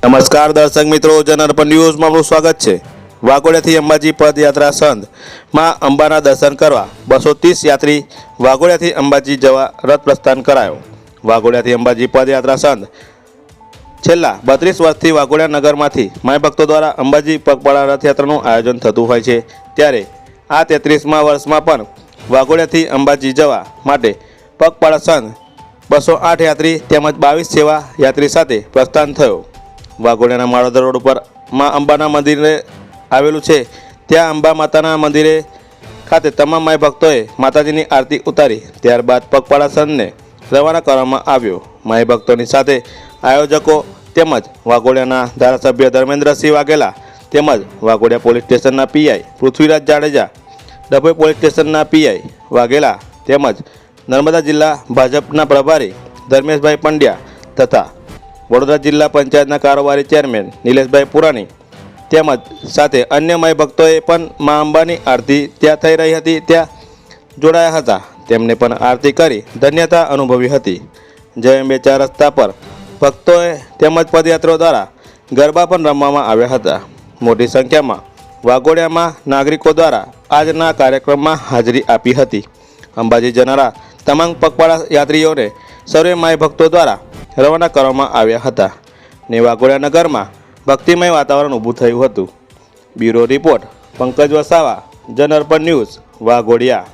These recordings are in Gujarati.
નમસ્કાર દર્શક મિત્રો જનરપન ન્યૂઝમાં આપણું સ્વાગત છે. વાઘોડિયાથી અંબાજી પદયાત્રા સંતમાં અંબાના દર્શન કરવા બસો ત્રીસ યાત્રી વાઘોડિયાથી અંબાજી જવા રથ પ્રસ્થાન કરાયો. વાઘોડિયાથી અંબાજી પદયાત્રા સંત છેલ્લા બત્રીસ વર્ષથી વાઘોડિયા નગરમાંથી માય ભક્તો દ્વારા અંબાજી પગપાળા રથયાત્રાનું આયોજન થતું હોય છે. ત્યારે આ તેત્રીસમા વર્ષમાં પણ વાઘોડિયાથી અંબાજી જવા માટે પગપાળા સંત બસો આઠ યાત્રી તેમજ બાવીસ સેવા યાત્રી સાથે પ્રસ્થાન થયો. વાઘોડિયાના માળોદર રોડ ઉપર મા અંબાના મંદિરે આવેલું છે. ત્યાં અંબા માતાના મંદિરે ખાતે તમામ માય ભક્તોએ માતાજીની આરતી ઉતારી. ત્યારબાદ પગપાળા સંઘને રવાના કરવામાં આવ્યો. માય ભક્તોની સાથે આયોજકો તેમજ વાઘોડિયાના ધારાસભ્ય ધર્મેન્દ્રસિંહ વાઘેલા તેમજ વાઘોડિયા પોલીસ સ્ટેશનના પીઆઈ પૃથ્વીરાજ જાડેજા, ડભોઈ પોલીસ સ્ટેશનના પીઆઈ વાઘેલા તેમજ નર્મદા જિલ્લા ભાજપના પ્રભારી ધર્મેશભાઈ પંડ્યા તથા વડોદરા જિલ્લા પંચાયતના કારોબારી ચેરમેન નિલેશભાઈ પુરાણી તેમજ સાથે અન્ય માય ભક્તોએ પણ મા અંબાની આરતી ત્યાં થઈ રહી હતી, ત્યાં જોડાયા હતા. તેમને પણ આરતી કરી ધન્યતા અનુભવી હતી. જય અંબે ચાર રસ્તા પર ભક્તોએ તેમજ પદયાત્રીઓ દ્વારા ગરબા પણ રમવામાં આવ્યા હતા. મોટી સંખ્યામાં વાઘોડિયામાં નાગરિકો દ્વારા આજના કાર્યક્રમમાં હાજરી આપી હતી. અંબાજી જનારા તમામ પગપાળા યાત્રીઓને સર્વે માય ભક્તો દ્વારા રવાના કરવામાં આવ્યા હતા. ને વાઘોડિયા નગરમાં ભક્તિમય વાતાવરણ ઊભું થયું હતું. Bureau report, Pankaj Vasava Janarpan news, Vaghodiya.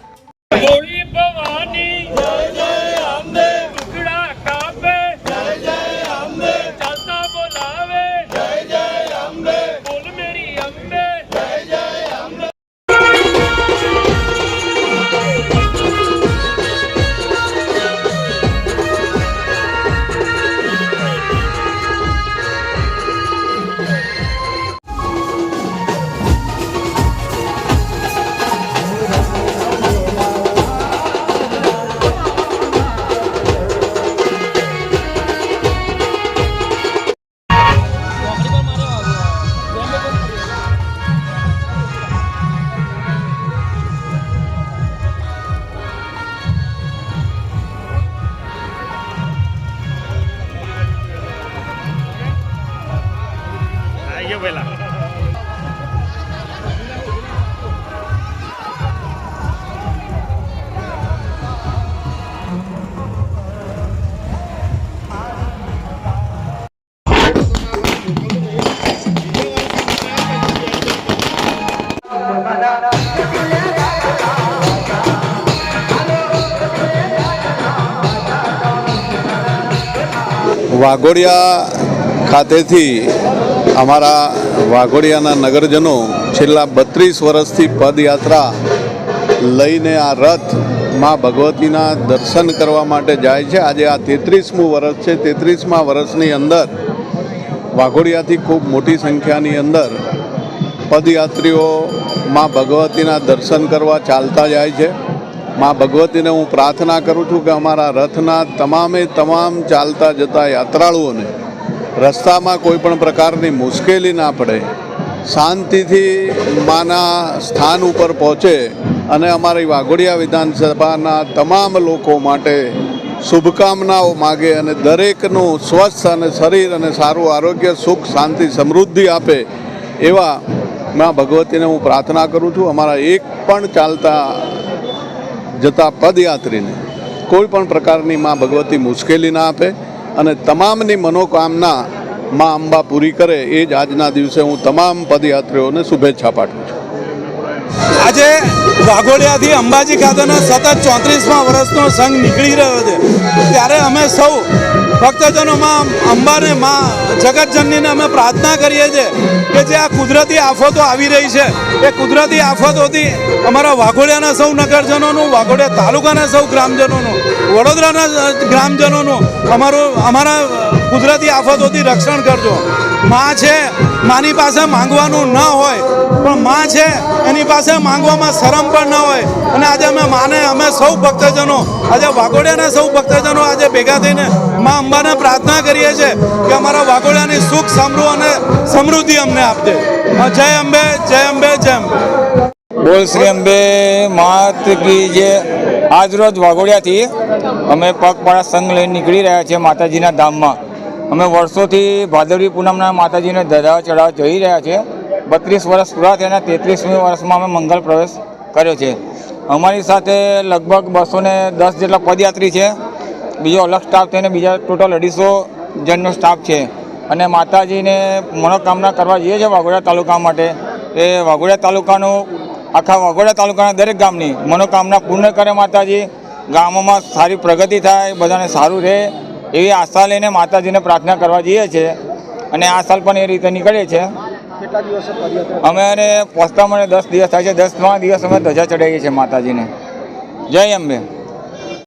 Vaghodiya ખાતેથી અમારા વાઘોડિયાના નગરજનો છેલ્લા બત્રીસ વર્ષથી પદયાત્રા લઈને આ રથમાં ભગવતીના દર્શન કરવા માટે જાય છે. આજે આ તેત્રીસમું વર્ષ છે. તેત્રીસમા વર્ષની અંદર વાઘોડિયાથી ખૂબ મોટી સંખ્યાની અંદર પદયાત્રીઓ માં ભગવતીના દર્શન કરવા ચાલતા જાય છે. માં ભગવતીને હું પ્રાર્થના કરું છું કે અમારા રથના તમામે તમામ ચાલતા જતા યાત્રાળુઓને રસ્તામાં કોઈ પણ પ્રકારની મુશ્કેલી ના પડે, શાંતિથી માના સ્થાન ઉપર પહોંચે અને અમારી વાઘોડિયા વિધાનસભાના તમામ લોકો માટે શુભકામનાઓ માગે અને દરેકનું સ્વસ્થ અને શરીર અને સારું આરોગ્ય, સુખ, શાંતિ, સમૃદ્ધિ આપે એવા માં ભગવતીને હું પ્રાર્થના કરું છું. અમારા એક પણ ચાલતા જતા પદયાત્રીને કોઈ પણ પ્રકારની માં ભગવતી મુશ્કેલી ના આપે અને તમામની મનોકામના માં અંબા પૂરી કરે એ જ આજના દિવસે હું તમામ પદયાત્રીઓને શુભેચ્છા પાઠવું છું. આજે વાઘોડિયાથી અંબાજી ખાતેના સતત ચોત્રીસમાં વર્ષનો સંઘ નીકળી રહ્યો છે. ત્યારે અમે સૌ ભક્તજનોમાં અંબાને માં, જગતજનનીને અમે પ્રાર્થના કરીએ છીએ કે જે આ કુદરતી આફતો આવી રહી છે, એ કુદરતી આફતોથી અમારા વાઘોડિયાના સૌ નગરજનોનું, વાઘોડિયા તાલુકાના સૌ ગ્રામજનોનું, વડોદરાના ગ્રામજનોનું અમારું, અમારા કુદરતી આફતોથી રક્ષણ કરજો. માં છે, માની પાસે માંગવાનું ન હોય, પણ માં છે, એની પાસે માંગવામાં શરમ પણ ન હોય. અને આજે અમે માને, અમે સૌ ભક્તજનો, આજે વાઘોડિયાના સૌ ભક્તજનો આજે ભેગા થઈને માં અંબાને પ્રાર્થના કરીએ છીએ કે અમારા વાઘોડિયાની સુખ સમૃદ્ધ અને સમૃદ્ધિ અમને આપજે. જય અંબે જય અંબે જય અંબે. બોલ શ્રી અંબે, માત કી જે આજરોજ વાઘોડિયાથી અમે પગપાળા સંઘ લઈને નીકળી રહ્યા છીએ માતાજીના ધામમાં. અમે વર્ષોથી ભાદરવી પૂનમના માતાજીને ધજા ચઢાવ જઈ રહ્યા છે. બત્રીસ વર્ષ પૂરા થયા તેત્રીસમી વર્ષમાં અમે મંગલ પ્રવેશ કર્યો છે. અમારી સાથે લગભગ બસો ને દસ જેટલા પદયાત્રી છે. બીજો અલગ સ્ટાફ થઈને બીજા ટોટલ અઢીસો જણનો સ્ટાફ છે. અને માતાજીને મનોકામના કરવા જઈએ છીએ વાઘોડા તાલુકા માટે એ વાઘોડા તાલુકાનું આખા વાઘોડા તાલુકાના દરેક ગામની મનોકામના પૂર્ણ કરે માતાજી. ગામોમાં સારી પ્રગતિ થાય, બધાને સારું રહે. એવી આશા લઈને માતાજીને પ્રાર્થના કરવા જઈએ છીએ અને આ સાલ પણ એ રીતે નીકળે છે. અમે અને પહોંચતા મને દસ દિવસ થાય છે દસમા દિવસ અમે ધજા ચડાવીએ છીએ માતાજીને. જય અંબે.